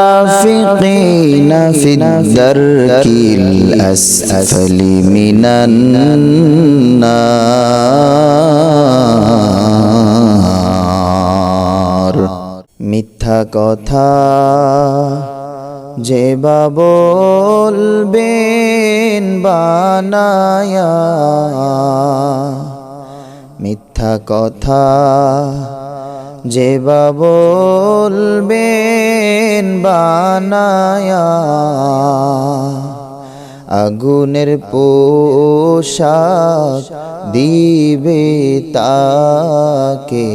المنافقين في الدرك الأسفل من النار মিথ্যা কথা যে বা বলবেন বানায়া মিথ্যা কথা যে বলবেন বানায়া আগুনের পোশাক দিবে তাকে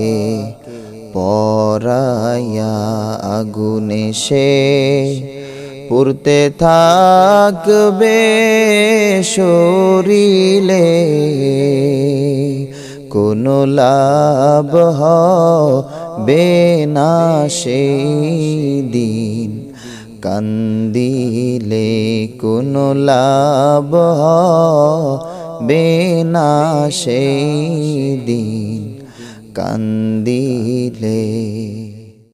পরায়া আগুনে সে পুরতে থাকবে শরীলে কোনো লাভ হবে না দিন কান্দিলে কোনো লাভ হবে না দিন কান্দিলে